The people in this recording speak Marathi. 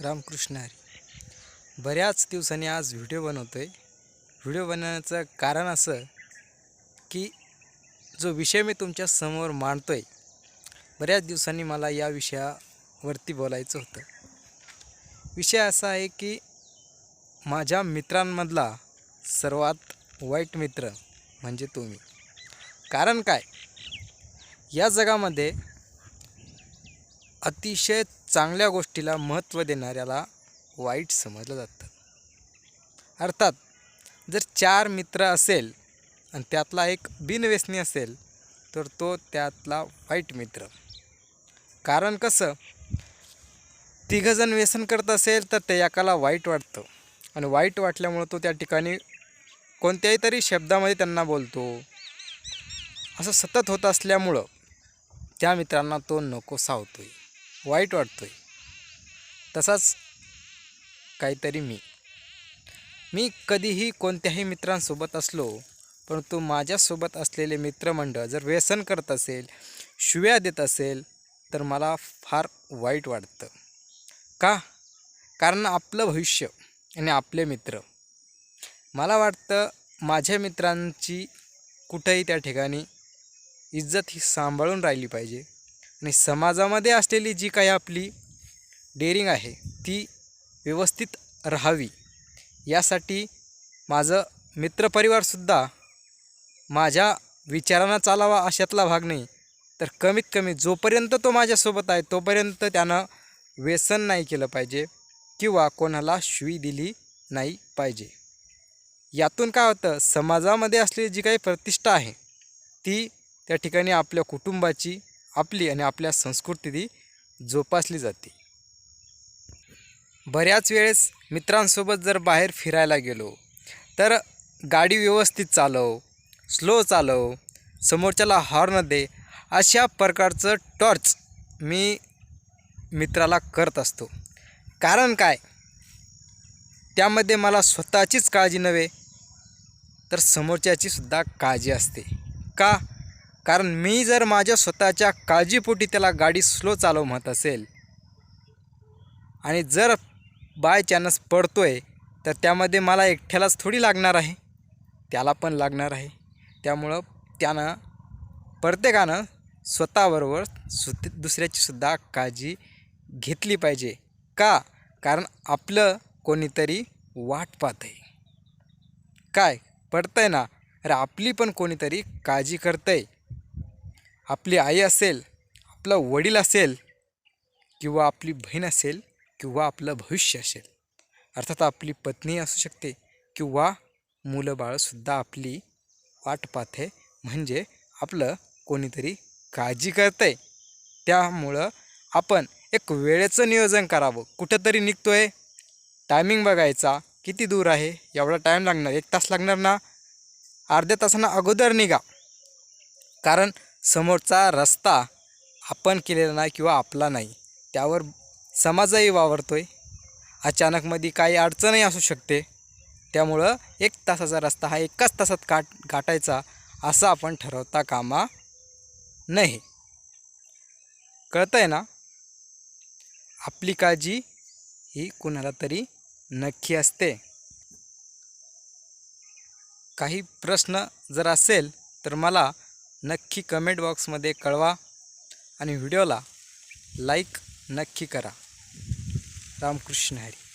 रामकृष्ण हरी. बऱ्याच दिवसांनी आज व्हिडिओ बनवतो आहे व्हिडिओ बनवण्याचं कारण असं की जो विषय मी तुमच्यासमोर मांडतो आहे बऱ्याच दिवसांनी मला या विषयावरती बोलायचं होतं. विषय असा आहे की माझ्या मित्रांमधला सर्वात वाईट मित्र म्हणजे तुम्ही. कारण काय? या जगामध्ये अतिशय चांगल्या गोष्टीला महत्त्व देणाऱ्याला वाईट समजलं जातं. अर्थात जर चार मित्र असेल आणि त्यातला एक बिनव्यसनी असेल तर तो त्यातला वाईट मित्र. कारण कसं तिघंजण व्यसन करत असेल तर ते एकाला वाईट वाटतं. आणि वाईट वाटल्यामुळं तो त्या ठिकाणी कोणत्याही तरी शब्दामध्ये त्यांना बोलतो. असं सतत होत असल्यामुळं त्या मित्रांना तो नको आहे वाईट वाटतो आहे तसाच काहीतरी मी. मी कधीही कोणत्याही मित्रांसोबत असलो परंतु माझ्यासोबत असलेले मित्रमंडळ जर व्यसन करत असेल शिव्या देत असेल तर मला फार वाईट वाटतं. का? कारण आपलं भविष्य आणि आपले मित्र. मला वाटतं माझ्या मित्रांची कुठंही त्या ठिकाणी इज्जत ही सांभाळून राहिली पाहिजे. आणि समाजामध्ये असलेली जी काही आपली डेअरिंग आहे ती व्यवस्थित राहावी. यासाठी माझं मित्रपरिवारसुद्धा माझ्या विचारांना चालावा अशातला भाग नाही. तर कमीत कमी जोपर्यंत तो माझ्यासोबत आहे तोपर्यंत त्यानं व्यसन नाही केलं पाहिजे किंवा कोणाला शिवी दिली नाही पाहिजे. यातून काय होतं समाजामध्ये असलेली जी काही प्रतिष्ठा आहे ती त्या ठिकाणी आपल्या कुटुंबाची आपली आणि आपल्या संस्कृती जोपासली जाते. बऱ्याच वेळेस मित्रांसोबत जर बाहेर फिरायला गेलो तर गाडी व्यवस्थित चालव स्लो चालव समोरच्याला हॉर्न दे अशा प्रकारचं टॉर्च मी मित्राला करत असतो. कारण काय? त्यामध्ये मला स्वतःचीच काळजी नव्हे तर समोरच्याची सुद्धा काळजी असते. का? कारण मी जर माझ्या स्वतःच्या काळजीपोटी त्याला गाडी स्लो चालव म्हणत असेल आणि जर बाय चान्स आहे तर त्यामध्ये मला एकट्यालाच थोडी लागणार आहे. त्याला पण लागणार आहे. त्यामुळं त्यानं प्रत्येकानं स्वतःबरोबर सु दुसऱ्याचीसुद्धा काळजी घेतली पाहिजे. का? कारण आपलं कोणीतरी वाट पाहत आहे काय? पडतं आहे ना. अरे आपली पण कोणीतरी काळजी करतं आहे आपली आई असेल आपलं वडील असेल किंवा आपली बहीण असेल किंवा आपलं भविष्य असेल. अर्थात आपली पत्नी असू शकते किंवा मुलं बाळंसुद्धा आपली वाट पाहते. म्हणजे आपलं कोणीतरी काळजी करतं आहे त्यामुळं आपण एक वेळेचं नियोजन करावं. कुठंतरी निघतो आहे टायमिंग बघायचा. किती दूर आहे? एवढा टाईम लागणार? एक तास लागणार ना? अर्ध्या तासानं अगोदर निघा. कारण समोरचा रस्ता आपण केलेला नाही किंवा आपला नाही त्यावर समाजही वावरतो आहे अचानकमध्ये काही अडचणही असू शकते. त्यामुळं एक तासाचा रस्ता हा एकाच तासात काट गाठायचा असं आपण ठरवता कामा नाही कळतं आहे ना? आपली काळजी ही कुणाला तरी नक्की असते. काही प्रश्न जर असेल तर मला नक्की कमेंट बॉक्समध्ये कळवा आणि व्हिडिओला लाईक नक्की करा. रामकृष्ण हरी.